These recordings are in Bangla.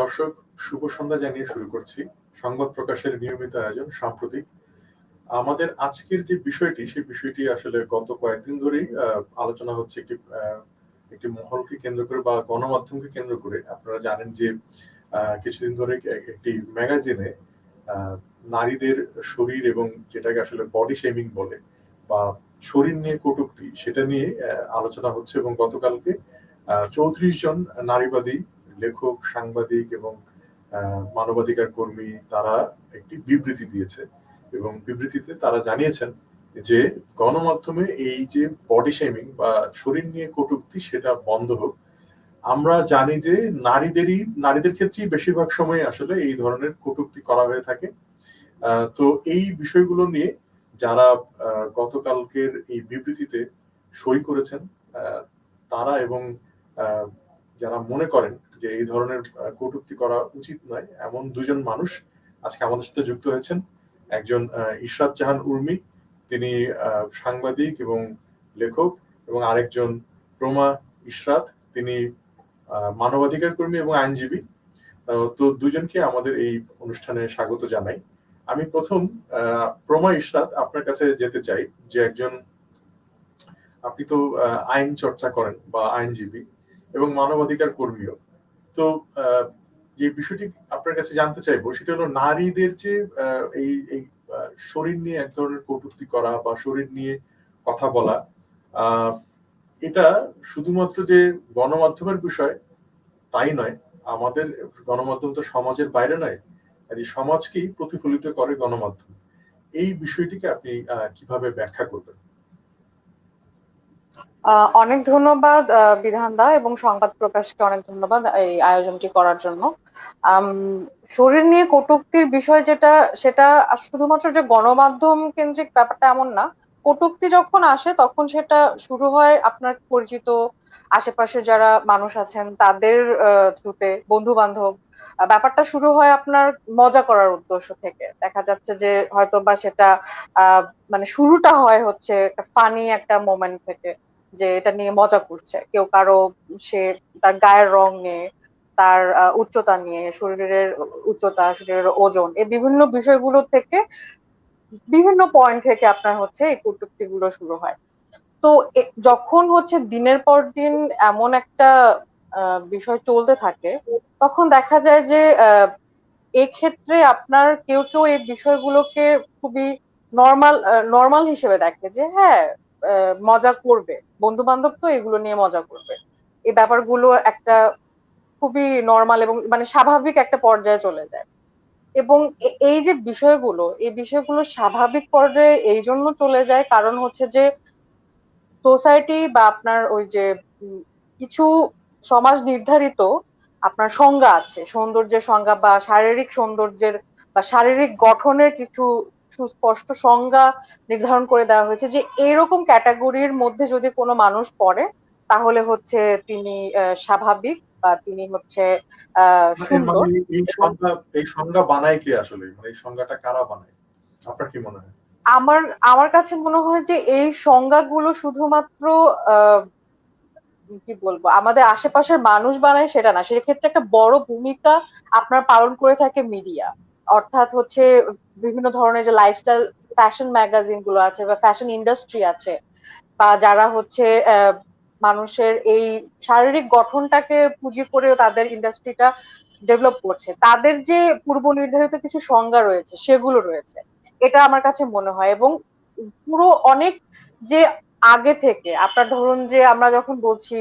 দর্শক, শুভ সন্ধ্যা জানিয়ে শুরু করছি। সংবাদ প্রকাশের নিয়মিত আয়োজন সাম্প্রতিক। আমাদের আজকের যে বিষয়টি, সেই বিষয়টি আসলে গত কয়েকদিন ধরেই আলোচনা হচ্ছে একটি একটি মহলকে কেন্দ্র করে বা গণমাধ্যমকে কেন্দ্র করে। আপনারা জানেন যে কিছুদিন ধরে একটি ম্যাগাজিনে নারীদের শরীর এবং যেটাকে আসলে বডি শেমিং বলে বা শরীর নিয়ে কটুক্তি, সেটা নিয়ে আলোচনা হচ্ছে এবং গতকালকে চৌত্রিশ জন নারীবাদী লেখক, সাংবাদিক এবং মানবাধিকার কর্মী তারা একটি বিবৃতি দিয়েছে এবং বিবৃতিতে তারা জানিয়েছেন যে গণমাধ্যমে এই যে বডি শেমিং বা শরীর নিয়ে কটুক্তি সেটা বন্ধ হোক। আমরা জানি যে নারীদেরই, নারীদের ক্ষেত্রেই বেশিরভাগ সময় আসলে এই ধরনের কটুক্তি করা হয়ে থাকে। তো এই বিষয়গুলো নিয়ে যারা গতকালকের এই বিবৃতিতে সই করেছেন তারা এবং যারা মনে করেন যে এই ধরনের কটুক্তি করা উচিত নয়, এমন দুজন মানুষ আজকে আমাদের সাথে যুক্ত হয়েছেন। একজন ইশরাত জাহান উর্মি, তিনি সাংবাদিক এবং লেখক, এবং আরেকজন প্রমা ইশরাত, তিনি মানবাধিকার কর্মী এবং আইনজীবী। তো দুজনকে আমাদের এই অনুষ্ঠানে স্বাগত জানাই। আমি প্রথম প্রমা ইশরাত আপনার কাছে যেতে চাই, যে একজন, আপনি তো আইন চর্চা করেন বা আইনজীবী। এবং মানবাধিকার কর্মীও। তো যে বিষয়টি আপনার কাছে জানতে চাইব, সেটা হলো নারীদের যে এই এই শরীর নিয়ে এক ধরনের কটূক্তি করা বা শরীর নিয়ে কথা বলা এটা শুধুমাত্র যে গণমাধ্যমের বিষয় তাই নয়, আমাদের গণমাধ্যম তো সমাজের বাইরে নয়, আর এই সমাজকেই প্রতিফলিত করে গণমাধ্যম। এই বিষয়টিকে আপনি কীভাবে ব্যাখ্যা করবেন? অনেক ধন্যবাদ বিধানদা এবং সংবাদ প্রকাশকে অনেক ধন্যবাদ এই আয়োজনটি করার জন্য। শরীর নিয়ে কটুক্তির বিষয় যেটা, সেটা শুধুমাত্র যে গণমাধ্যম কেন্দ্রিক ব্যাপারটা এমন না, কটুক্তি যখন আসে, তখন সেটা শুরু হয় আপনার পরিচিত আশেপাশে যারা মানুষ আছেন, তাদের থ্রুতে বন্ধু বান্ধব ব্যাপারটা শুরু হয় আপনার মজা করার উদ্দেশ্য থেকে। দেখা যাচ্ছে যে হয়তো বা সেটা মানে শুরুটা হয় হচ্ছে ফানি একটা মোমেন্ট থেকে। যে এটা নিয়ে মজা করছে। কেউ কারও সে তার গায়ের রং নিয়ে, তার উচ্চতা নিয়ে, শরীরের উচ্চতা, শরীরের ওজন এই বিভিন্ন বিষয়গুলো থেকে বিভিন্ন পয়েন্ট থেকে আপনার হচ্ছে এই কটূক্তি গুলো শুরু হয়। তো যখন হচ্ছে দিনের পর দিন এমন একটা বিষয় চলতে থাকে, তখন দেখা যায় যে এক্ষেত্রে আপনার কেউ কেউ এই বিষয়গুলোকে খুবই নর্মাল নর্মাল হিসেবে দেখে যে হ্যাঁ মজা করবে। বন্ধু বান্ধব তো এগুলো নিয়ে মজা করবে। এই ব্যাপারগুলো একটা খুবই নর্মাল এবং মানে স্বাভাবিক একটা পর্যায়ে চলে যায়। এবং এই যে বিষয়গুলো, এই বিষয়গুলো স্বাভাবিক পর্যায়ে এই জন্য চলে যায় কারণ হচ্ছে যে সোসাইটি বা আপনার ওই যে কিছু সমাজ নির্ধারিত আপনার সংজ্ঞা আছে। সৌন্দর্যের সংজ্ঞা বা শারীরিক সৌন্দর্যের বা শারীরিক গঠনের কিছু সুস্পষ্ট সংজ্ঞা নির্ধারণ করে দেওয়া হয়েছে যে এরকম ক্যাটাগরির মধ্যে যদি কোনো মানুষ পড়ে তাহলে হচ্ছে তিনি স্বাভাবিক বা তিনি হচ্ছে মানে সুন্দর। এই সংজ্ঞা এই সংজ্ঞা বানায় কি আসলে? মানে এই সংজ্ঞাটা কারা বানায়? আপনার কি মনে হয়? আমার আমার কাছে মনে হয় যে এই সংজ্ঞাগুলো শুধুমাত্র কি বলব আমাদের আশেপাশের মানুষ বানায় সেটা না। সেক্ষেত্রে একটা বড় ভূমিকা আপনার পালন করে থাকে মিডিয়া। অর্থাৎ হচ্ছে বিভিন্ন ধরনের যে লাইফস্টাইল ফ্যাশন ম্যাগাজিনগুলো আছে বা ফ্যাশন ইন্ডাস্ট্রি আছে, বা যারা হচ্ছে মানুষের এই শারীরিক গঠনটাকে পুঁজি করে তাদের ইন্ডাস্ট্রিটা ডেভেলপ করছে। তাদের যে পূর্ব নির্ধারিত কিছু সংজ্ঞা রয়েছে, সেগুলো রয়েছে। এটা আমার কাছে মনে হয় এবং পুরো অনেক যে আগে থেকে, আপনার ধরুন যে আমরা যখন বলছি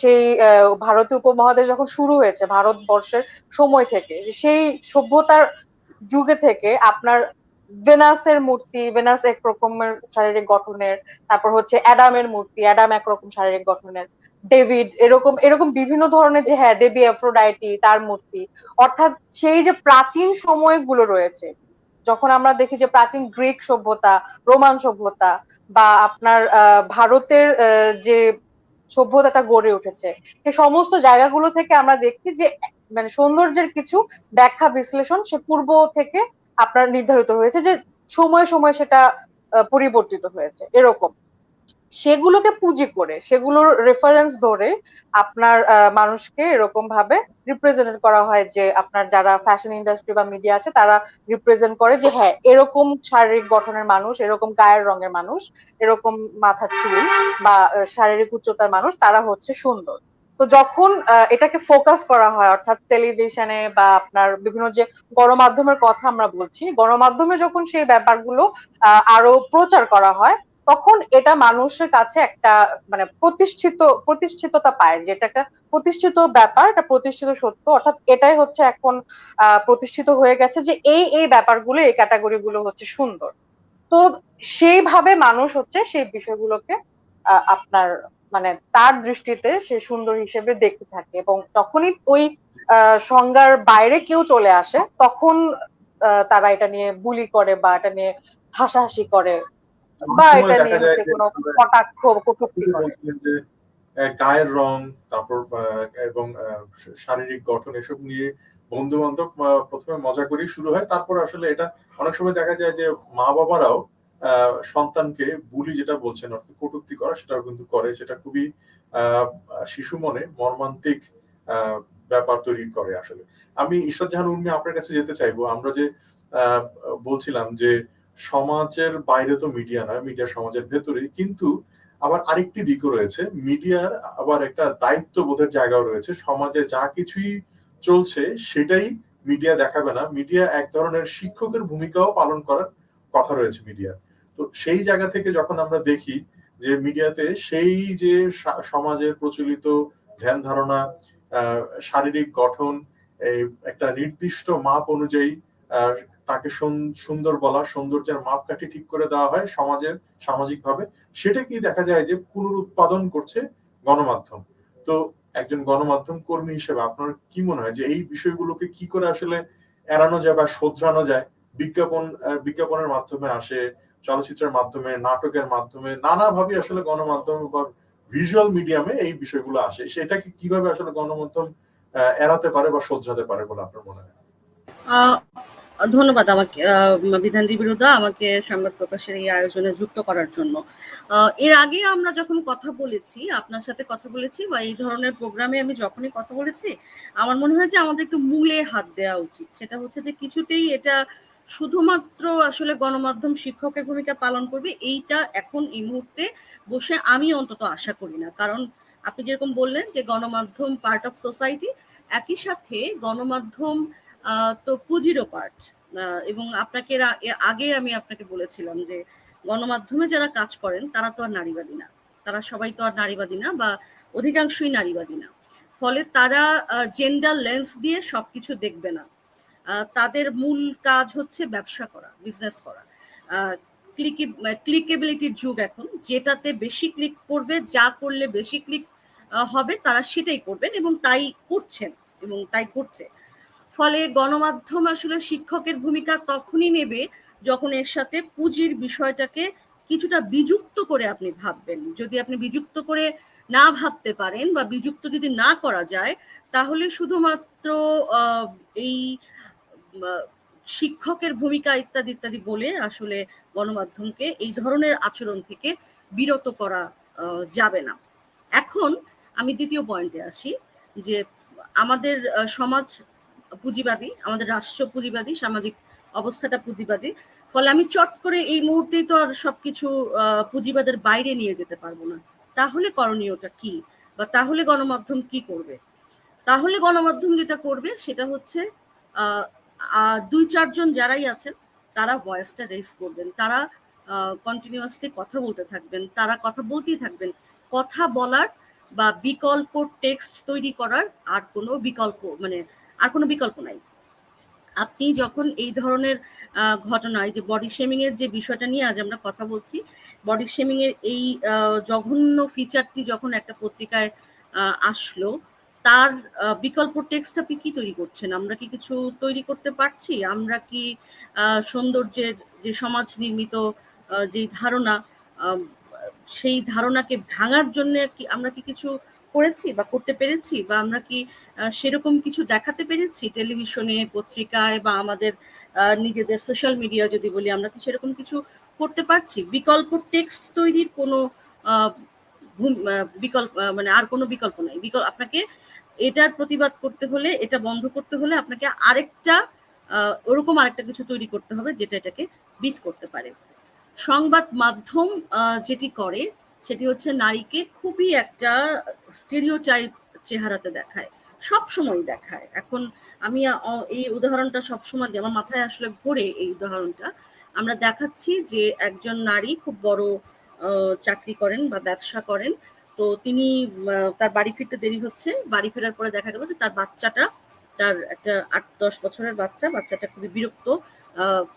সেই ভারতীয় উপমহাদেশ যখন শুরু হয়েছে, ভারতবর্ষের সময় থেকে, সেই সভ্যতার যুগে থেকে আপনার ভেনাসের মূর্তি, ভেনাস এক রকমের শারীরিক গঠনের, তারপর হচ্ছে অ্যাডামের মূর্তি, অ্যাডাম একরকম শারীরিক গঠনের, ডেভিড, এরকম এরকম বিভিন্ন ধরনের যে হ্যাঁ দেবী অ্যাফ্রোডাইটি তার মূর্তি, অর্থাৎ সেই যে প্রাচীন সময়গুলো রয়েছে, যখন আমরা দেখি যে প্রাচীন গ্রিক সভ্যতা, রোমান সভ্যতা, বা আপনার ভারতের যে সভ্যতাটা গড়ে উঠেছে। সে সমস্ত জায়গাগুলো থেকে আমরা দেখছি যে মানে সৌন্দর্যের কিছু ব্যাখ্যা, বিশ্লেষণ সে পূর্ব থেকে আপনার নির্ধারিত হয়েছে যে, সময়ে সময়ে সেটা পরিবর্তিত হয়েছে। এরকম। সেগুলোকে পুঁজি করে, সেগুলোর রেফারেন্স ধরে আপনার মানুষকে এরকম ভাবে রিপ্রেজেন্ট করা হয় যে আপনার যারা ফ্যাশন ইন্ডাস্ট্রি বা মিডিয়া আছে, তারা রিপ্রেজেন্ট করে যে হ্যাঁ এরকম শারীরিক গঠনের মানুষ, এরকম গায়ের রঙের মানুষ, এরকম মাথার চুল বা শারীরিক উচ্চতার মানুষ, তারা হচ্ছে সুন্দর। তো যখন এটাকে ফোকাস করা হয়, অর্থাৎ টেলিভিশনে বা আপনার বিভিন্ন যে গণমাধ্যমের কথা আমরা বলছি, গণমাধ্যমে যখন সেই ব্যাপারগুলো আরও প্রচার করা হয় তখন এটা মানুষের কাছে একটা মানে প্রতিষ্ঠিত, প্রতিষ্ঠিততা পায় যে এটা একটা প্রতিষ্ঠিত ব্যাপার, এটা প্রতিষ্ঠিত সত্য, অর্থাৎ এটাই হচ্ছে এখন প্রতিষ্ঠিত হয়ে গেছে যে এই এই ব্যাপারগুলো, এই ক্যাটাগরি গুলো হচ্ছে সুন্দর। তো সেইভাবে মানুষ হচ্ছে সেই বিষয়গুলোকে আপনার মানে তার দৃষ্টিতে সে সুন্দর হিসেবে দেখতে থাকে এবং তখনই ওই সংজ্ঞার বাইরে কেউ চলে আসে, তখন তারা এটা নিয়ে বুলি করে বা এটা নিয়ে হাসাহাসি করে। বা এটা নিয়ে হচ্ছে কোনো কটাক্ষ কটূক্তি যে গায়ের রং তারপর এবং শারীরিক গঠন এসব নিয়ে বন্ধু বান্ধব প্রথমে মজা করি শুরু হয়। তারপর আসলে এটা অনেক সময় দেখা যায় যে মা বাবারাও সন্তানকে বুলি যেটা বলছেন অর্থাৎ কটূক্তি করা সেটাও কিন্তু করে। সেটা খুবই আহ, শিশু মনে মর্মান্তিক আহ, ব্যাপার তৈরি করে আসলে। আমি ঈশ্বর জাহান উর্মি আপনার কাছে যেতে চাইব। আমরা যে আহ, বলছিলাম যে সমাজের বাইরে তো মিডিয়া নয় মিডিয়া সমাজের ভেতরেই। কিন্তু আবার আরেকটি দিকও রয়েছে মিডিয়ার আবার একটা দায়িত্ববোধের জায়গাও রয়েছে। সমাজে যা কিছুই চলছে সেটাই মিডিয়া দেখাবে না। মিডিয়া এক ধরনের শিক্ষকের ভূমিকাও পালন করার কথা রয়েছে মিডিয়া তো সেই জায়গা থেকে যখন আমরা দেখি যে মিডিয়াতে সেই যে সমাজের প্রচলিত ধ্যান ধারণা শারীরিক গঠন একটা নির্দিষ্ট মাপ অনুযায়ী তাকে সুন্দর বলা, সৌন্দর্যের মাপকাঠি ঠিক করে দেওয়া হয় সমাজের সামাজিক ভাবে সেটা কি দেখা যায় যে পুনরুৎপাদন করছে গণমাধ্যম। তো একজন গণমাধ্যম কর্মী হিসেবে আপনার কি মনে হয় যে এই বিষয়গুলোকে কি করে আসলে এড়ানো যায় বা শোধরানো যায়? বিজ্ঞাপন বিজ্ঞাপনের মাধ্যমে আসে, চলচ্চিত্রের মাধ্যমে, নাটকের মাধ্যমে, নানাভাবে আসলে গণমাধ্যম বা ভিজুয়াল মিডিয়ামে এই বিষয়গুলো আসে। সেটাকে কীভাবে আসলে গণমাধ্যম এড়াতে পারে বা শোধরাতে পারে বলে আপনার মনে হয়? ধন্যবাদ আমাকে বিধান বিরোধা আমাকে সংবাদ প্রকাশের এই আয়োজনে যুক্ত করার জন্য। এর আগে আমরা যখন কথা বলেছি, আপনার সাথে কথা বলেছি বা এই ধরনের প্রোগ্রামে আমি যখনই কথা বলেছি, আমার মনে হয় যে আমাদের একটু মূলে হাত দেওয়া উচিত। সেটা হচ্ছে যে কিছুতেই এটা শুধুমাত্র আসলে গণমাধ্যম শিক্ষকের ভূমিকা পালন করবে, এইটা এখন এই মুহূর্তে বসে আমি অন্তত আশা করি না। কারণ আপনি যেরকম বললেন যে গণমাধ্যম পার্ট অফ সোসাইটি একই সাথে গণমাধ্যম তো পুঁজিরও পার্ট এবং আপনাকে আগে আমি আপনাকে বলেছিলাম যে গণমাধ্যমে যারা কাজ করেন, তারা তো আর নারীবাদী না। তারা সবাই তো আর নারীবাদী না বা অধিকাংশই নারীবাদী না। ফলে তারা জেন্ডার লেন্স দিয়ে সবকিছু দেখবে না। তাদের মূল কাজ হচ্ছে ব্যবসা করা বিজনেস করা। ক্লিকেবিলিটির যুগ এখন। যেটাতে বেশি ক্লিক করবে, যা করলে বেশি ক্লিক হবে, তারা সেটাই করবেন এবং তাই করছেন এবং তাই করছে। ফলে গণমাধ্যম আসলে শিক্ষকের ভূমিকা তখনই নেবে যখন এর সাথে পুঁজির বিষয়টাকে কিছুটা বিযুক্ত করে আপনি ভাববেন। যদি আপনি বিযুক্ত করে না ভাবতে পারেন বা বিযুক্ত যদি না করা যায়, তাহলে শুধুমাত্র এই শিক্ষকের ভূমিকা ইত্যাদি ইত্যাদি বলে আসলে গণমাধ্যমকে এই ধরনের আচরণ থেকে বিরত করা যাবে না। এখন আমি দ্বিতীয় পয়েন্টে আসি যে আমাদের সমাজ পুঁজিবাদী, আমাদের রাষ্ট্র পুঁজিবাদী, সামাজিক অবস্থাটা পুঁজিবাদী। ফলে আমি চট করে এই মুহূর্তেই তো আর সবকিছু পুঁজিবাদের বাইরে নিয়ে যেতে পারব না। তাহলে করণীয়টা কি? বা তাহলে গণমাধ্যম কি করবে? তাহলে গণমাধ্যম যেটা করবে সেটা হচ্ছে দুই চারজন যারাই আছেন, তারা ভয়েসটা রেস করবেন। তারা কন্টিনিউয়াসলি কথা বলতে থাকবেন। তারা কথা বলতেই থাকবেন। কথা বলার বা বিকল্প টেক্সট তৈরি করার আর কোনো বিকল্প মানে আর কোনো বিকল্প নাই। আপনি যখন এই ধরনের আহ, ঘটনায় যে বডি শেমিং এর যে বিষয়টা নিয়ে আজ আমরা কথা বলছি বডি শেমিং এর এই জঘন্য ফিচারটি যখন একটা পত্রিকায় আসলো তার বিকল্প টেক্সট আপনি কি তৈরি করছেন? আমরা কি কিছু তৈরি করতে পারছি? আমরা কি সৌন্দর্যের যে সমাজ নির্মিত যে ধারণা সেই ধারণাকে ভাঙার জন্য কি আমরা কি কিছু করেছি বা করতে পেরেছি বা আমরা কি সেরকম কিছু দেখাতে পেরেছি টেলিভিশনে, পত্রিকায় বা আমাদের নিজেদের সোশ্যাল মিডিয়া যদি বলি আমরা কি সেরকম কিছু করতে পারছি? বিকল্প টেক্সট তৈরির কোনো বিকল্প মানে আর কোনো বিকল্প নাই। বিকল্প আপনাকে এটার প্রতিবাদ করতে হলে, এটা বন্ধ করতে হলে আপনাকে আরেকটা ওরকম আরেকটা কিছু তৈরি করতে হবে যেটা এটাকে বিট করতে পারে। সংবাদ মাধ্যম যেটি করে সেটি হচ্ছে নারীকে খুবই একটা স্টেরিওটাইপ চেহারাতে দেখায় সব সময় দেখায়। এখন আমি এই উদাহরণটা সবসময় আমার মাথায় আসলে ঘোরে এই উদাহরণটা। আমরা দেখাচ্ছি যে একজন নারী খুব বড় চাকরি করেন বা ব্যবসা করেন, তো তিনি তার বাড়ি ফিরতে দেরি হচ্ছে, বাড়ি ফেরার পরে দেখা গেল যে তার বাচ্চাটা, তার একটা আট, দশ বছরের বাচ্চা, বাচ্চাটা খুবই বিরক্ত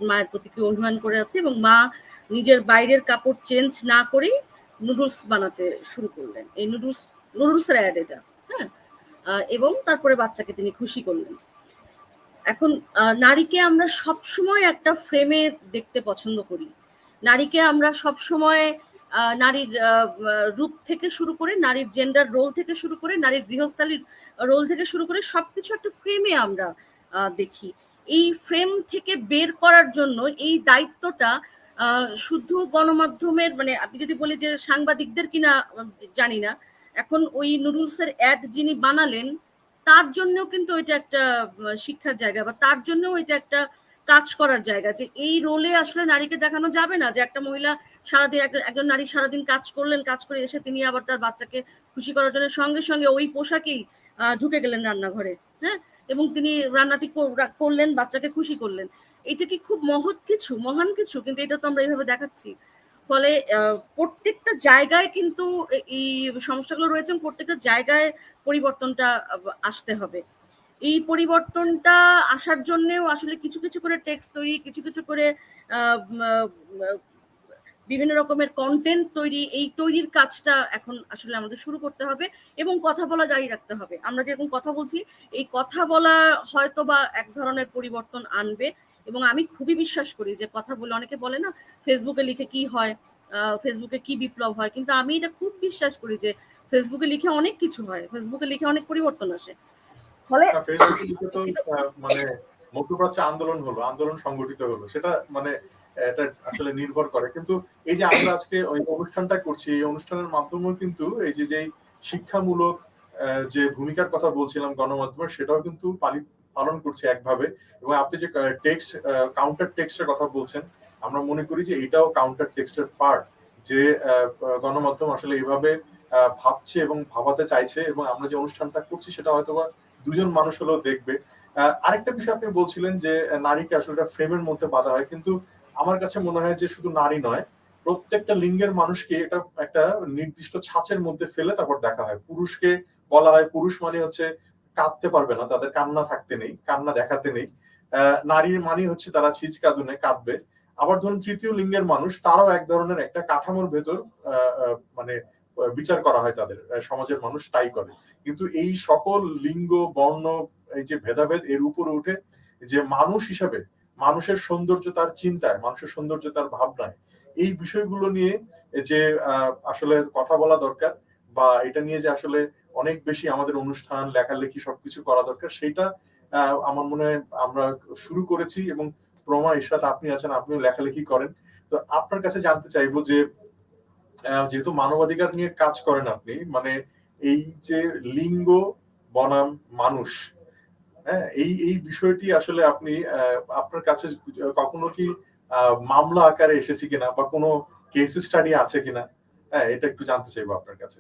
মায়ের প্রতি অভিমান করে আছে এবং মা নিজের বাইরের কাপড় চেঞ্জ না করেই নুডলস বানাতে শুরু করলেন। এই নুডলস, নুডলসের অ্যাড এটা হ্যাঁ? এবং তারপরে বাচ্চাকে তিনি খুশি করলেন। এখন নারীকে আমরা সব সময় একটা ফ্রেমে দেখতে পছন্দ করি। নারীকে আমরা সব সময় নারীর রূপ থেকে শুরু করে, নারীর জেন্ডার রোল থেকে শুরু করে, নারীর গৃহস্থালীর রোল থেকে শুরু করে সবকিছু একটা ফ্রেমে আমরা দেখি। এই ফ্রেম থেকে বের করার জন্য এই দায়িত্বটা শুধু গণমাধ্যমের মানে আপনি যদি বলি যে সাংবাদিকদের কিনা জানি না, এখন ওই নুডলসের অ্যাড যিনি বানালেন, তার জন্যও কিন্তু এটা একটা শিক্ষার জায়গা বা তার জন্যও এটা একটা কাজ করার জায়গা যে এই রোলে আসলে নারীকে দেখানো যাবে না যে একটা মহিলা সারাদিন একজন নারী সারাদিন কাজ করলেন, কাজ করে এসে তিনি আবার তার বাচ্চাকে খুশি করার জন্য সঙ্গে সঙ্গে ওই পোশাকেই ঢুকে গেলেন রান্নাঘরে হ্যাঁ? এবং তিনি রান্নাটি করলেন, বাচ্চাকে খুশি করলেন। এটা কি খুব মহৎ কিছু? মহান কিছু? কিন্তু এটা তো আমরা এইভাবে দেখাচ্ছি। ফলে প্রত্যেকটা জায়গায় কিন্তু এই সমস্যাগুলো রয়েছে প্রত্যেকটা জায়গায় পরিবর্তনটা আসতে হবে। এই পরিবর্তনটা আসার জন্যেও আসলে কিছু কিছু করে টেক্সট তৈরি, কিছু কিছু করে বিভিন্ন রকমের কন্টেন্ট তৈরি, এই তৈরির কাজটা এখন আসলে আমাদের শুরু করতে হবে এবং কথা বলা জারি রাখতে হবে। আমরা যেরকম কথা বলছি, এই কথা বলা হয়তো বা এক ধরনের পরিবর্তন আনবে। এবং আমি খুবই বিশ্বাস করি যে কথা বলে অনেকে বলে না ফেসবুকে লিখে কি হয় ফেসবুকে কি বিপ্লব হয় কিন্তু আমি এটা খুব বিশ্বাস করি যে ফেসবুকে লিখে অনেক কিছু হয় ফেসবুকে লিখে অনেক পরিবর্তন আসে। ফলে মানে মধ্যপ্রাচ্যে আন্দোলন হলো আন্দোলন সংগঠিত হলো সেটা মানে এটা আসলে নির্ভর করে। কিন্তু এই যে আমরা আজকে ওই অনুষ্ঠানটা করছি এই অনুষ্ঠানের মাধ্যমেও কিন্তু এই যে যে শিক্ষামূলক যে ভূমিকার কথা বলছিলাম গণমাধ্যমের সেটাও কিন্তু পালি- পালন করছে একভাবে এবং আপনি যে টেক্সট কাউন্টার টেক্সটের কথা বলছেন, আমরা মনে করি যে এটাও কাউন্টার টেক্সটের পার্ট যে গণমাধ্যম আসলে এইভাবে ভাবছে এবং ভাবাতে চাইছে এবং আমরা যে অনুষ্ঠানটা করছি সেটা হয়তোবা দুজন মানুষ হলেও দেখবে। আরেকটা বিষয় আপনি বলছিলেন যে নারীকে আসলে একটা ফ্রেমের মধ্যে বাঁধা হয়, কিন্তু আমার কাছে মনে হয় যে শুধু নারী নয়, প্রত্যেকটা লিঙ্গের মানুষকে এটা একটা নির্দিষ্ট ছাঁচের মধ্যে ফেলে তারপর দেখা হয়। পুরুষকে বলা হয়, পুরুষ মানে হচ্ছে কাঁদতে পারবে না, তাদের কান্না থাকতে নেই, কান্না দেখাতে নেই। নারীর মানে হচ্ছে তারা ছিচ কাঁদুনে কাঁদবে। আবার ধরুন তৃতীয় লিঙ্গের মানুষ, তারাও এক ধরনের একটা কাঠামোর ভেতর মানে বিচার করা হয় তাদের সমাজের মানুষ তাই করে। কিন্তু এই সকল লিঙ্গ, বর্ণ, এই যে ভেদাভেদ, এর উপরে উঠে যে মানুষ হিসাবে, মানুষের সৌন্দর্য তার চিন্তায়, মানুষের সৌন্দর্য তার ভাবনায়, এই বিষয়গুলো নিয়ে যে আসলে কথা বলা দরকার বা এটা নিয়ে যে আসলে অনেক বেশি আমাদের অনুষ্ঠান, লেখালেখি সবকিছু করা দরকার। সেটা আমার মনে হয় আমরা শুরু করেছি এবং প্রমা ইশরাত আপনি আছেন, আপনিও লেখালেখি করেন। তো আপনার কাছে জানতে চাইব যে যেহেতু মানবাধিকার নিয়ে কাজ করেন আপনি মানে এই যে লিঙ্গ বনাম মানুষ হ্যাঁ এই এই বিষয়টি আসলে আপনি আপনার কাছে কখনো কি মামলা আকারে এসেছে কিনা বা কোনো কেস স্টাডি আছে কিনা? হ্যাঁ এটা একটু জানতে চাইব আপনার কাছে।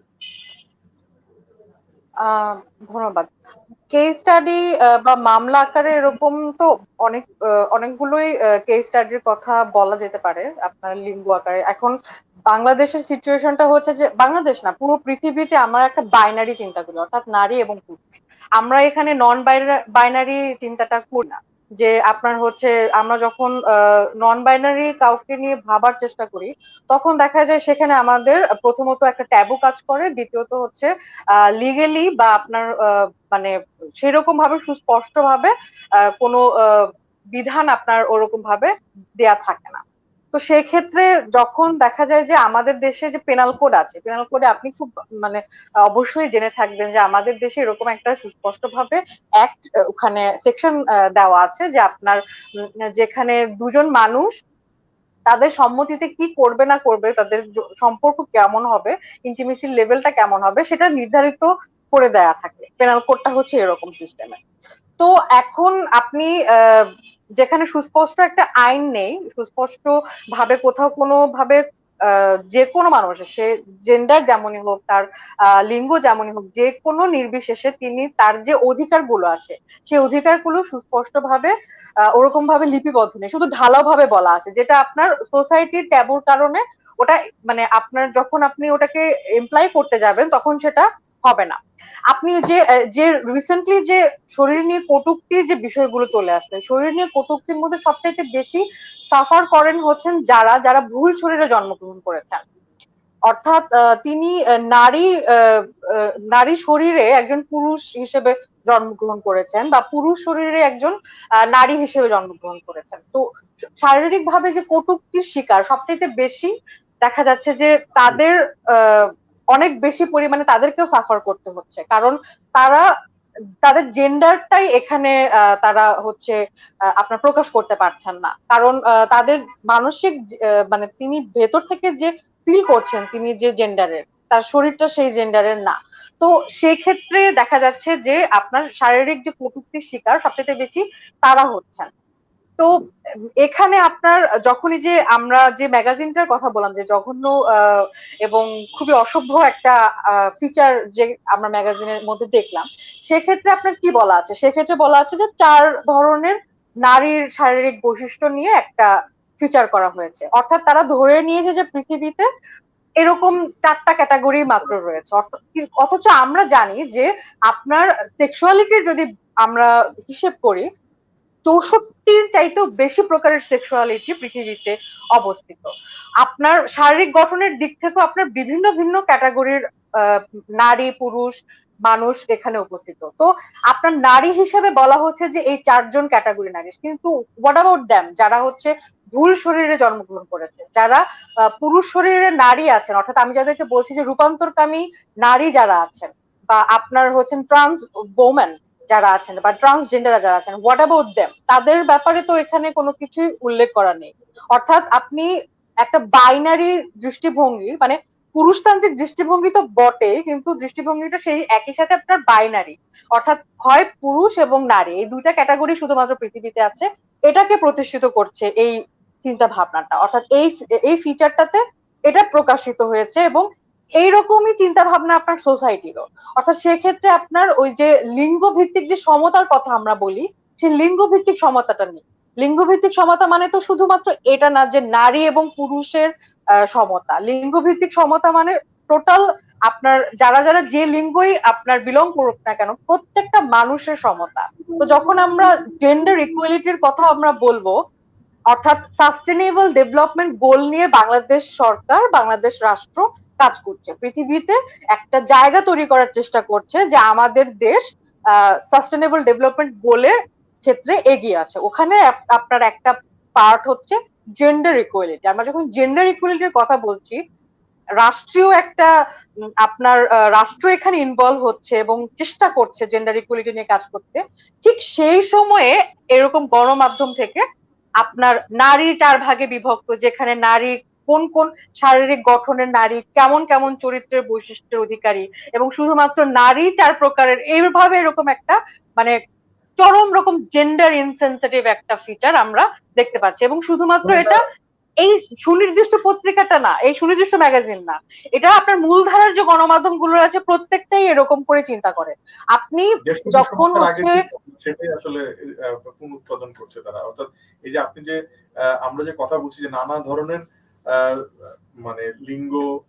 ধন্যবাদ। কেস স্টাডি বা মামলা আকারে এরকম তো অনেক অনেকগুলোই কেস স্টাডির কথা বলা যেতে পারে আপনার লিঙ্গ আকারে। এখন বাংলাদেশের সিচুয়েশনটা হচ্ছে যে, বাংলাদেশ না, পুরো পৃথিবীতে আমার একটা বাইনারি চিন্তা অর্থাৎ নারী এবং পুরুষ। আমরা এখানে নন বাইনারি চিন্তাটা করি না। যে আপনার হচ্ছে, আমরা যখন নন বাইনারি কাউকে নিয়ে ভাবার চেষ্টা করি, তখন দেখা যায় সেখানে আমাদের প্রথমত একটা ট্যাবু কাজ করে, দ্বিতীয়ত হচ্ছে লিগেলি বা আপনার মানে সেরকম ভাবে সুস্পষ্ট ভাবে কোনো বিধান আপনার ওরকম ভাবে দেয়া থাকে না। তো সেক্ষেত্রে যখন দেখা যায় যে আমাদের দেশে যে পেনাল কোড আছে পেনাল কোডে আপনি খুব মানে অবশ্যই জেনে থাকবেন যে আমাদের দেশে এরকম একটা সুস্পষ্ট ভাবে অ্যাক্ট ওখানে সেকশন দেওয়া আছে যে আপনার যেখানে দুজন মানুষ তাদের সম্মতিতে কি করবে না করবে, তাদের সম্পর্ক কেমন হবে ইন্টিমেসির লেভেলটা কেমন হবে, সেটা নির্ধারিত করে দেয়া থাকে। পেনাল কোডটা হচ্ছে এরকম সিস্টেমে তো এখন আপনি যেখানে সুস্পষ্ট একটা আইন নেই, সুস্পষ্ট ভাবে কোথাও কোনো ভাবে যে কোনো মানুষের সে জেন্ডার যেমনই হোক, তার লিঙ্গ যেমনই হোক, যে কোনো নির্বিশেষে তিনি তার যে অধিকারগুলো আছে সেই অধিকারগুলো সুস্পষ্ট ভাবে ওরকম ভাবে লিপিবদ্ধ নেই। শুধু ঢালাও ভাবে বলা আছে, যেটা আপনার সোসাইটির ট্যাবুর কারণে ওটা মানে আপনার যখন আপনি ওটাকে এমপ্লয় করতে যাবেন, তখন সেটা হবে না। আপনি যে যে রিসেন্টলি যে শরীর নিয়ে কটূক্তির যে বিষয়গুলো চলে আসবে শরীর নিয়ে কটূক্তির মধ্যে সবচাইতে বেশি সাফার করেন হচ্ছেন যারা যারা ভুল শরীরে জন্মগ্রহণ করেছেন। অর্থাৎ তিনি নারী নারী শরীরে একজন পুরুষ হিসেবে জন্মগ্রহণ করেছেন বা পুরুষ শরীরে একজন নারী হিসেবে জন্মগ্রহণ করেছেন। তো শারীরিক ভাবে যে কটূক্তির শিকার সবচাইতে বেশি দেখা যাচ্ছে যে তাদের আহ, অনেক বেশি পরিমাণে তাদেরকেও সাফার করতে হচ্ছে। কারণ তারা, তাদের জেন্ডারটাই এখানে তারা হচ্ছে আপনার প্রকাশ করতে পারছেন না। কারণ তাদের মানসিক মানে তিনি ভেতর থেকে যে ফিল করছেন তিনি যে জেন্ডারের তার শরীরটা সেই জেন্ডারের না। তো সেক্ষেত্রে দেখা যাচ্ছে যে আপনার শারীরিক যে কটূক্তির শিকার সবচেয়ে বেশি তারা হচ্ছেন। তো এখানে আপনার যখনই যে আমরা যে ম্যাগাজিনটার কথা বললাম, যে জঘন্য এবং খুবই অসভ্য একটা ফিচার যে আমরা ম্যাগাজিনের মধ্যে দেখলাম, সেক্ষেত্রে আপনার কি বলা আছে? সেক্ষেত্রে বলা আছে যে চার ধরনের নারীর শারীরিক বৈশিষ্ট্য নিয়ে একটা ফিচার করা হয়েছে। অর্থাৎ তারা ধরে নিয়েছে যে পৃথিবীতে এরকম চারটা ক্যাটাগরি মাত্র রয়েছে। অথচ আমরা জানি যে আপনার সেক্সুয়ালিটির যদি আমরা হিসেব করি চৌষট্টির চাইতেও বেশি প্রকারের সেক্সুয়ালিটি পৃথিবীতে অবস্থিত। আপনার শারীরিক গঠনের দিক থেকেও আপনার বিভিন্ন ভিন্ন ক্যাটাগরির নারী, পুরুষ, মানুষ এখানে উপস্থিত। তো আপনার নারী হিসেবে বলা হচ্ছে যে এই চারজন ক্যাটাগরি নারী। কিন্তু হোয়াট অ্যাবাউট দ্যাম যারা হচ্ছে ভুল শরীরে জন্মগ্রহণ করেছে, যারা পুরুষ শরীরে নারী আছেন, অর্থাৎ আমি যাদেরকে বলছি যে রূপান্তরকামী নারী যারা আছেন, বা আপনার হচ্ছেন ট্রান্স ওম্যান যারা আছেন বা ট্রান্সজেন্ডার যারা আছেন হোয়াট অ্যাবাউট দেম তাদের ব্যাপারে তো এখানে কোনো কিছুই উল্লেখ করা নেই। অর্থাৎ আপনি একটা বাইনারি দৃষ্টিভঙ্গি মানে পুরুষতান্ত্রিক দৃষ্টিভঙ্গি তো বটে কিন্তু দৃষ্টিভঙ্গিটা সেই একই সাথে আপনার বাইনারি অর্থাৎ হয় পুরুষ এবং নারী, এই দুইটা ক্যাটাগরি শুধুমাত্র পৃথিবীতে আছে, এটাকে প্রতিষ্ঠিত করছে এই চিন্তা ভাবনাটা। অর্থাৎ এই এই ফিচারটাতে এটা প্রকাশিত হয়েছে এবং এইরকমই চিন্তা ভাবনা আপনার সোসাইটিরও অর্থাৎ সেক্ষেত্রে আপনার ওই যে লিঙ্গ ভিত্তিক যে সমতার কথা আমরা বলি, সেই লিঙ্গ ভিত্তিক সমতাটা নেই লিঙ্গ ভিত্তিক সমতা মানে তো শুধুমাত্র এটা না যে নারী এবং পুরুষের সমতা। লিঙ্গ ভিত্তিক সমতা মানে টোটাল আপনার যারা যারা যে লিঙ্গই আপনার বিলং করুক না কেন, প্রত্যেকটা মানুষের সমতা। তো যখন আমরা জেন্ডার ইকুয়ালিটির কথা আমরা বলব অর্থাৎ সাস্টেনেবল ডেভেলপমেন্ট গোল নিয়ে বাংলাদেশ সরকার, বাংলাদেশ রাষ্ট্র কাজ করছে। পৃথিবীতে একটা জায়গা তৈরি করার চেষ্টা করছে যে আমাদের দেশ সাস্টেনেবল ডেভেলপমেন্ট গোলের ক্ষেত্রে এগিয়ে আছে। ওখানে আপনার একটা পার্ট হচ্ছে জেন্ডার ইকুয়ালিটি আমরা যখন জেন্ডার ইকুয়ালিটির কথা বলছি, রাষ্ট্রীয় একটা আপনার রাষ্ট্র এখানে ইনভলভ হচ্ছে এবং চেষ্টা করছে জেন্ডার ইকুয়ালিটি নিয়ে কাজ করতে, ঠিক সেই সময়ে এরকম গণমাধ্যম থেকে আপনার নারী চার ভাগে বিভক্ত যেখানে নারী কোন কোন শারীরিক গঠনের নারী কেমন কেমন চরিত্রের বৈশিষ্ট্যের অধিকারী এবং শুধুমাত্র নারী চার প্রকারের এইভাবে এরকম একটা মানে চরম রকম জেন্ডার ইনসেন্সিটিভ একটা ফিচার আমরা দেখতে পাচ্ছি। এবং শুধুমাত্র এটা এই সুনির্দিষ্ট পত্রিকাটা না এই সুনির্দিষ্ট ম্যাগাজিন না। এটা আপনার মূলধারার যে গণমাধ্যমগুলো আছে প্রত্যেকটাই এরকম করে চিন্তা করে। আপনি যখন হচ্ছে- সেটাই আসলে পুনরুৎপাদন করছে তারা। অর্থাৎ এই যে আপনি যে আমরা যে কথা বলছি যে নানা ধরনের মানে লিঙ্গ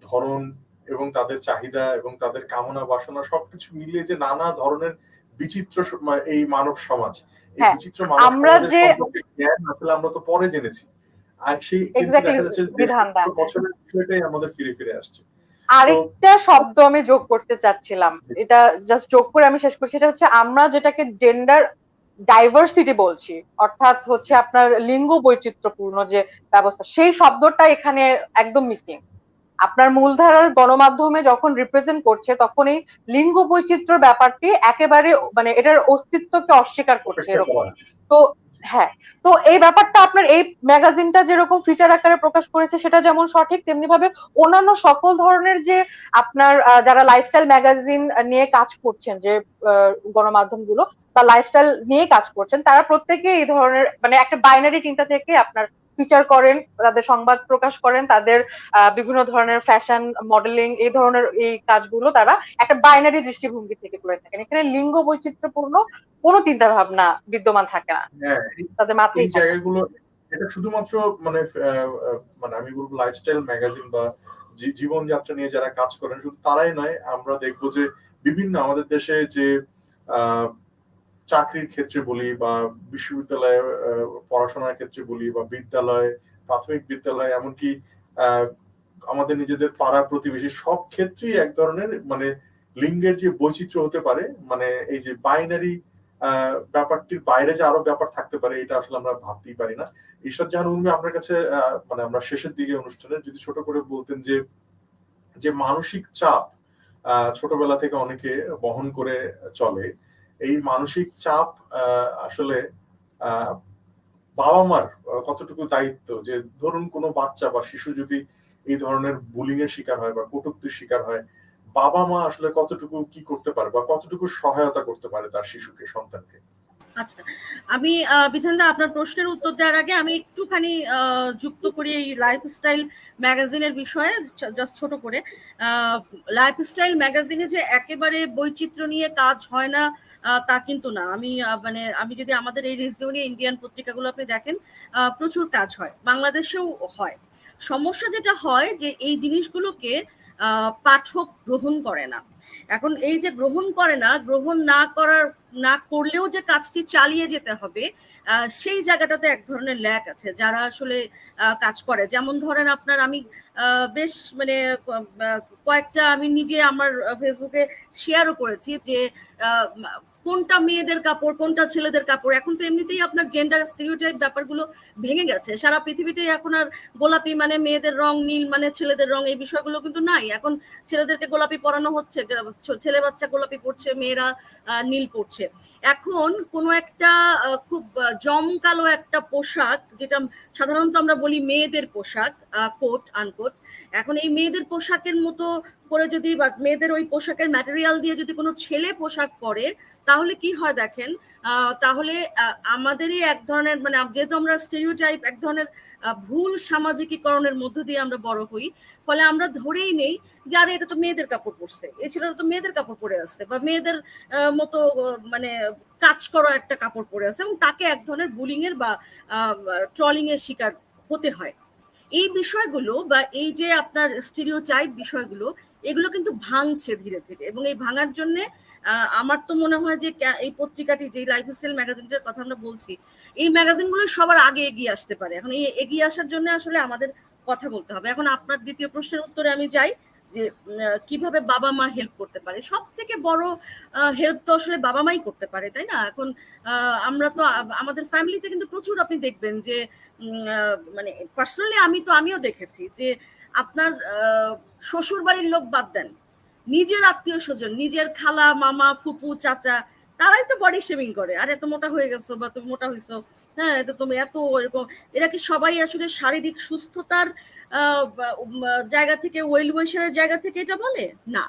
ধরন এবং তাদের চাহিদা এবং তাদের কামনা বাসনা সবকিছু মিলিয়ে যে নানা ধরনের বিচিত্র এই মানব সমাজ। এই হ্যাঁ, বিচিত্র মানব আমরা যে- জ্ঞান আসলে আমরা তো পরে জেনেছি। আর সেই বছরের বিষয়টাই আমাদের ফিরে ফিরে আসছে। আরেকটা শব্দ আমি যোগ করতে চাচ্ছিলাম। এটা জাস্ট যোগ করে আমি শেষ করছি এটা হচ্ছে আমরা যেটাকে জেন্ডার ডাইভার্সিটি বলছি অর্থাৎ হচ্ছে আপনার লিঙ্গ বৈচিত্র্যপূর্ণ যে ব্যবস্থা সেই শব্দটা এখানে একদম মিসিং আপনার মূলধারার গণমাধ্যমে যখন রিপ্রেজেন্ট করছে তখন এই লিঙ্গ বৈচিত্র্য ব্যাপারটি একেবারে মানে এটার অস্তিত্বকে অস্বীকার করছে এরকম। তো হ্যাঁ তো এই ব্যাপারটা আপনার এই ম্যাগাজিনটা যেরকম ফিচার আকারে প্রকাশ করেছে সেটা যেমন সঠিক তেমনি ভাবে অন্যান্য সকল ধরনের যে আপনার যারা লাইফস্টাইল ম্যাগাজিন নিয়ে কাজ করছেন যে গণমাধ্যমগুলো বা লাইফস্টাইল নিয়ে কাজ করছেন, তারা প্রত্যেকে এই ধরনের মানে একটা বাইনারি চিন্তা থেকে আপনার ফিচার করেন তাদের সংবাদ প্রকাশ করেন তাদের বিভিন্ন ধরনের ফ্যাশন মডেলিং এই ধরনের এই কাজগুলো তারা একটা বাইনারি দৃষ্টিভঙ্গি থেকে করে থাকেন। এখানে লিঙ্গ বৈচিত্র্যপূর্ণ কোনো চিন্তা ভাবনা বিদ্যমান থাকে না। হ্যাঁ তাদের মাথায় জায়গাগুলো এটা শুধুমাত্র মানে মানে আমি বলব লাইফস্টাইল ম্যাগাজিন বা জীবনযাত্রা নিয়ে যারা কাজ করেন শুধু তারাই নয় আমরা দেখব যে বিভিন্ন আমাদের দেশে যে আহ, চাকরির ক্ষেত্রে বলি বা বিশ্ববিদ্যালয়ে পড়াশোনার ক্ষেত্রে বলি বা বিদ্যালয়, প্রাথমিক বিদ্যালয়, এমনকি আমাদের নিজেদের পাড়া প্রতিবেশী সব ক্ষেত্রেই এক ধরনের মানে লিঙ্গের যে বৈচিত্র্য হতে পারে মানে এই যে বাইনারি ব্যাপারটির বাইরে যে আরও ব্যাপার থাকতে পারে, এটা আসলে আমরা ভাবতেই পারি না। ঈশ্বর জাহান উর্মি আপনার কাছে মানে আমরা শেষের দিকে অনুষ্ঠানে যদি ছোট করে বলতেন যে যে মানসিক চাপ ছোটবেলা থেকে অনেকে বহন করে চলে এই মানসিক চাপ আসলে বাবা মার কতটুকু দায়িত্ব? যে ধরুন কোনো বাচ্চা বা শিশু যদি এই ধরনের বুলিং এর শিকার হয় বা কটুক্তির শিকার হয় বাবা মা আসলে কতটুকু কি করতে পারে বা কতটুকু সহায়তা করতে পারে তার শিশুকে, সন্তানকে? আচ্ছা আমি বিধানদা আপনার প্রশ্নের উত্তর দেওয়ার আগে আমি একটুখানি যুক্ত করি এই লাইফস্টাইল ম্যাগাজিনের বিষয়ে জাস্ট ছোট করে। লাইফস্টাইল ম্যাগাজিনে যে একেবারে বৈচিত্র্য নিয়ে কাজ হয় না তা কিন্তু না। আমি মানে আমি যদি আমাদের এই রিজিওনে ইন্ডিয়ান পত্রিকাগুলো আপনি দেখেন প্রচুর কাজ হয়। বাংলাদেশেও হয়। সমস্যা যেটা হয় যে এই জিনিসগুলোকে আহ, পাঠক গ্রহণ করে না। এখন এই যে গ্রহণ করে না, গ্রহণ না করার, না করলেও যে কাজটি চালিয়ে যেতে হবে সেই জায়গাটাতে এক ধরনের ল্যাক আছে। যারা আসলে কাজ করে, যেমন ধরেন আপনার আমি বেশ মানে কয়েকটা আমি নিজে আমার ফেসবুকে শেয়ারও করেছি যে কোনটা মেয়েদের কাপড়, কোনটা ছেলেদের কাপড়? এখন তো এমনিতেই আপনার জেন্ডার স্টেরিওটাইপ ব্যাপারগুলো ভেঙে গেছে। সারা পৃথিবীতে এখন আর গোলাপি মানে মেয়েদের রং, নীল মানে ছেলেদের রং এই বিষয়গুলো কিন্তু নাই। এখন ছেলেদেরকে গোলাপি পরানো হচ্ছে ছেলে বাচ্চা গোলাপি পড়ছে মেয়েরা নীল পড়ছে এখন কোনো একটা খুব জমকালো একটা পোশাক, যেটা সাধারণত আমরা বলি মেয়েদের পোশাক কোট, আনকোট, এখন এই মেয়েদের পোশাকের মতো করে যদি মেয়েদের ওই পোশাকের ম্যাটেরিয়াল দিয়ে যদি কোনো ছেলে পোশাক পরে, তাহলে কি হয় দেখেন? তাহলে আমাদেরই এক ধরনের মানে যেহেতু আমরা স্টেরিওটাইপ এক ধরনের ভুল সামাজিকীকরণের মধ্য দিয়ে আমরা বড় হই, ফলে আমরা ধরেই নেই যে, আরে এটা তো মেয়েদের কাপড় পরছে। ছেলেটা তো মেয়েদের কাপড় পরে আসছে বা মেয়েদের মতো মানে কাজ করা একটা কাপড় পরে আছে এবং তাকে এক ধরনের বুলিং এর বা ট্রলিং এর শিকার হতে হয়। এই বিষয়গুলো বা এই যে আপনার স্টিরিওটাইপ বিষয়গুলো, এগুলো কিন্তু ভাঙছে ধীরে ধীরে এবং এই ভাঙার জন্য আমার তো মনে হয় যে এই পত্রিকাটি যে লাইফস্টাইল ম্যাগাজিনটার কথা আমরা বলছি, এই ম্যাগাজিনগুলো সবার আগে এগিয়ে আসতে পারে। এখন এই এগিয়ে আসার জন্য আসলে আমাদের কথা বলতে হবে। এখন আপনার দ্বিতীয় প্রশ্নের উত্তরে আমি যাই। যে কীভাবে বাবা মা হেল্প করতে পারে? সব থেকে বড় হেল্প তো আসলে বাবা মাই করতে পারে, তাই না? এখন আমরা তো, আমাদের ফ্যামিলিতে কিন্তু প্রচুর আপনি দেখবেন যে মানে পার্সোনালি আমি তো, আমিও দেখেছি যে, আপনার শ্বশুর বাড়ির লোক বাদ দেন। নিজের আত্মীয় স্বজন নিজের খালা, মামা, ফুপু, চাচা তারাই তো বডি শেমিং করে। আর এত মোটা হয়ে গেছো বা তুমি মোটা হয়েছো হ্যাঁ এটা তুমি এত এরকম, এরা কি সবাই আসলে শারীরিক সুস্থতার জায়গা থেকে ওয়েল উইশারের জায়গা থেকে এটা বলে? না।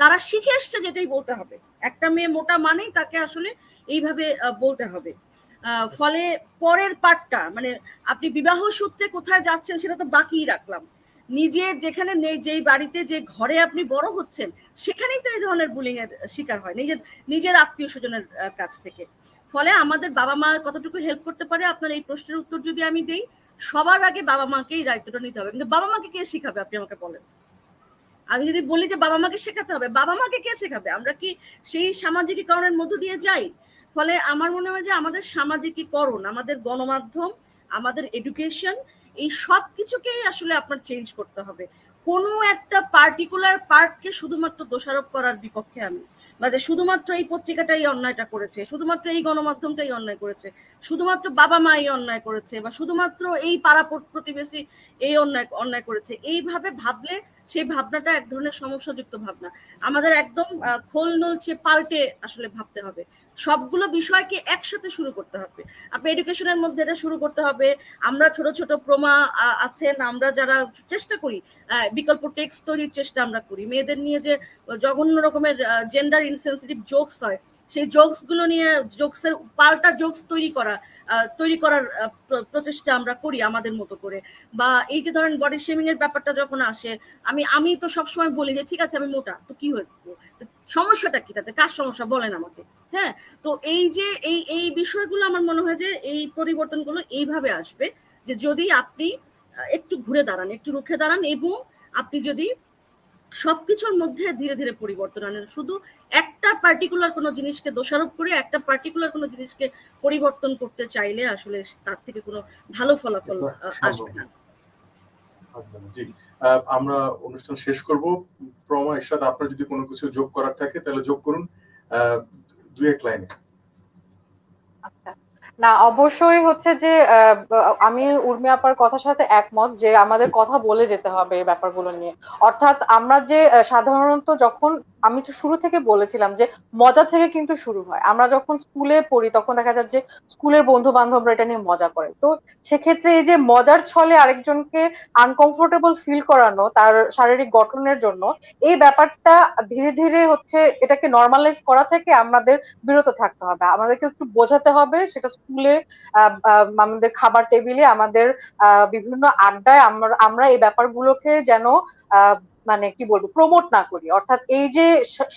তারা শিখে এসছে যেটাই বলতে হবে। একটা মেয়ে মোটা মানেই তাকে আসলে এইভাবে বলতে হবে। ফলে পরের পার্টটা মানে আপনি বিবাহ সূত্রে কোথায় যাচ্ছেন সেটা তো বাকিই রাখলাম। নিজে যেখানে নেই, যেই বাড়িতে যে ঘরে আপনি বড় হচ্ছেন, সেখানেই তো এই ধরনের বুলিং এর শিকার হয়, নিজের নিজের আত্মীয় স্বজনের কাছ থেকে। ফলে আমাদের বাবা মা কতটুকু হেল্প করতে পারে? আপনার এই প্রশ্নের উত্তর যদি আমি দেই, সবার আগে বাবা মাকেই দায়িত্বটা নিতে হবে। কিন্তু বাবা মাকে কে শিখাবে, আপনি আমাকে বলেন? আমি যদি বলি যে বাবা মাকে শেখাতে হবে, বাবা মাকে কে শেখাবে? আমরা কি সেই সামাজিকীকরণের মধ্য দিয়ে যাই? ফলে আমার মনে হয় যে আমাদের সামাজিকীকরণ, আমাদের গণমাধ্যম, আমাদের এডুকেশন এই সব কিছুকেই আসলে আপনার চেঞ্জ করতে হবে। কোনো একটা পার্টিকুলার পার্টকে শুধুমাত্র দোষারোপ করার বিপক্ষে আমি। যে শুধুমাত্র এই পত্রিকাটাই অন্যায়টা করেছে, শুধুমাত্র এই গণমাধ্যমটাই অন্যায় করেছে, শুধুমাত্র বাবা মা এই অন্যায় করেছে, বা শুধুমাত্র এই পাড়া প্রতিবেশী এই অন্যায় অন্যায় করেছে, এইভাবে ভাবলে সেই ভাবনাটা এক ধরনের সমস্যাযুক্ত ভাবনা। আমাদের একদম খোল নলছে পাল্টে আসলে ভাবতে হবে। সবগুলো বিষয়কে একসাথে শুরু করতে হবে। আপনি এডুকেশনের মধ্যে এটা শুরু করতে হবে। আমরা ছোট ছোট প্রমা আছেন, আমরা যারা চেষ্টা করি বিকল্প টেক্সট তৈরির চেষ্টা আমরা করি। মেয়েদের নিয়ে যে জঘন্য রকমের জেন্ডার ইনসেন্সিটিভ জোকস হয়, সেই জোকসগুলো নিয়ে জোকসের পাল্টা জোকস তৈরি করা তৈরি করার প্রচেষ্টা আমরা করি আমাদের মতো করে। বা এই যে ধরেন বডি শেমিং এর ব্যাপারটা যখন আসে, আমি আমি তো সবসময় বলি যে, ঠিক আছে, আমি মোটা, তো কি হয়েছে তো সমস্যাটা কি? তাতে কার সমস্যা? বলেন আমাকে। হ্যাঁ? তো এই যে এই এই বিষয়গুলো আমার মনে হয় যে এই পরিবর্তনগুলো এইভাবে আসবে যে যদি আপনি একটু ঘুরে দাঁড়ান একটু রুখে দাঁড়ান এবং আপনি যদি সবকিছুর মধ্যে ধীরে ধীরে পরিবর্তন আনেন। শুধু একটা পার্টিকুলার কোনো জিনিসকে দোষারোপ করে একটা পার্টিকুলার কোনো জিনিসকে পরিবর্তন করতে চাইলে আসলে তার থেকে কোনো ভালো ফলাফল আসবে না। জি। আমরা অনুষ্ঠান শেষ করব। প্রমা এরশাদ আপনার যদি কোনো কিছু যোগ করার থাকে তাহলে যোগ করুন। দুই এক লাইনে। আচ্ছা। না, অবশ্যই হচ্ছে যে আমি উর্মি আপার কথার সাথে একমত যে, আমাদের কথা বলে যেতে হবে এই ব্যাপারগুলো নিয়ে। অর্থাৎ আমরা যে সাধারণত যখন আমি তো শুরু থেকে বলেছিলাম যে মজা থেকে কিন্তু শুরু হয়। আমরা যখন স্কুলে পড়ি, তখন দেখা যায় যে স্কুলের বন্ধু বান্ধবরা এটা নিয়ে মজা করে। তো সেক্ষেত্রে এই যে মজার ছলে আরেকজনকে আনকমফোর্টেবল ফিল করানো, তার শারীরিক গঠনের জন্য, এই ব্যাপারটা ধীরে ধীরে হচ্ছে এটাকে নর্মালাইজ করা থেকে আমাদের বিরত থাকতে হবে। আমাদেরকে একটু বোঝাতে হবে, সেটা স্কুলে আমাদের খাবার টেবিলে আমাদের বিভিন্ন আড্ডায় আমরা এই ব্যাপারগুলোকে যেন মানে কি বলব প্রমোট না করি। অর্থাৎ এই যে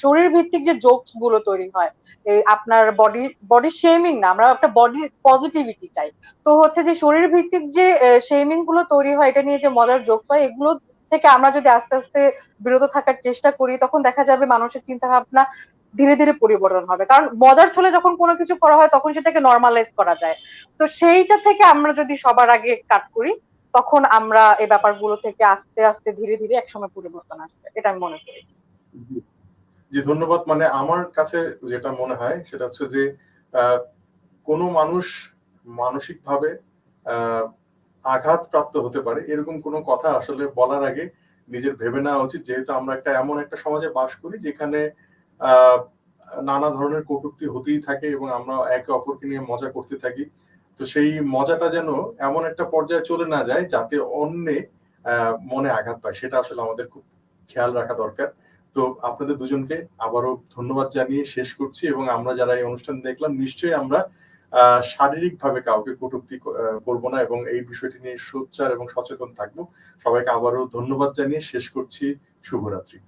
শরীর ভিত্তিক যে জোকসগুলো তৈরি হয় এই আপনার বডি বডি শেমিং না, আমরা একটা বডি পজিটিভিটি চাই। তো হচ্ছে যে শরীর ভিত্তিক যে শেমিংগুলো তৈরি হয়, এটা নিয়ে যে মজার জোক হয়, এগুলো থেকে আমরা যদি আস্তে আস্তে বিরত থাকার চেষ্টা করি, তখন দেখা যাবে মানুষের চিন্তা ভাবনা ধীরে ধীরে পরিবর্তন হবে। কারণ মজার ছলে যখন কোনো কিছু করা হয়, তখন সেটাকে নর্মালাইজ করা যায়। তো সেইটা থেকে আমরা যদি সবার আগে কাট করি তখন আমরা এই ব্যাপারগুলো থেকে আস্তে আস্তে ধীরে ধীরে একসময় পরিবর্তন আসবে এটা আমি মনে করি। জি। ধন্যবাদ। মানে আমার কাছে যেটা মনে হয় সেটা হচ্ছে যে কোনো মানুষ মানসিকভাবে আহ, আঘাতপ্রাপ্ত হতে পারে এরকম কোনো কথা আসলে বলার আগে নিজের ভেবে নেওয়া উচিত। যেহেতু আমরা একটা এমন একটা সমাজে বাস করি যেখানে নানা ধরনের কটুক্তি হতেই থাকে এবং আমরা একে অপরকে নিয়ে মজা করতে থাকি। তো সেই মজাটা যেন এমন একটা পর্যায়ে চলে না যায় যাতে অন্যে মনে আঘাত পায়। সেটা আসলে আমাদের খুব খেয়াল রাখা দরকার। তো আপনাদের দুজনকে আবারও ধন্যবাদ জানিয়ে শেষ করছি এবং আমরা যারা এই অনুষ্ঠান দেখলাম, নিশ্চয়ই আমরা শারীরিকভাবে কাউকে কটূক্তি করব না এবং এই বিষয়টি নিয়ে সোচ্চার এবং সচেতন থাকব। সবাইকে আবারও ধন্যবাদ জানিয়ে শেষ করছি। শুভরাত্রি।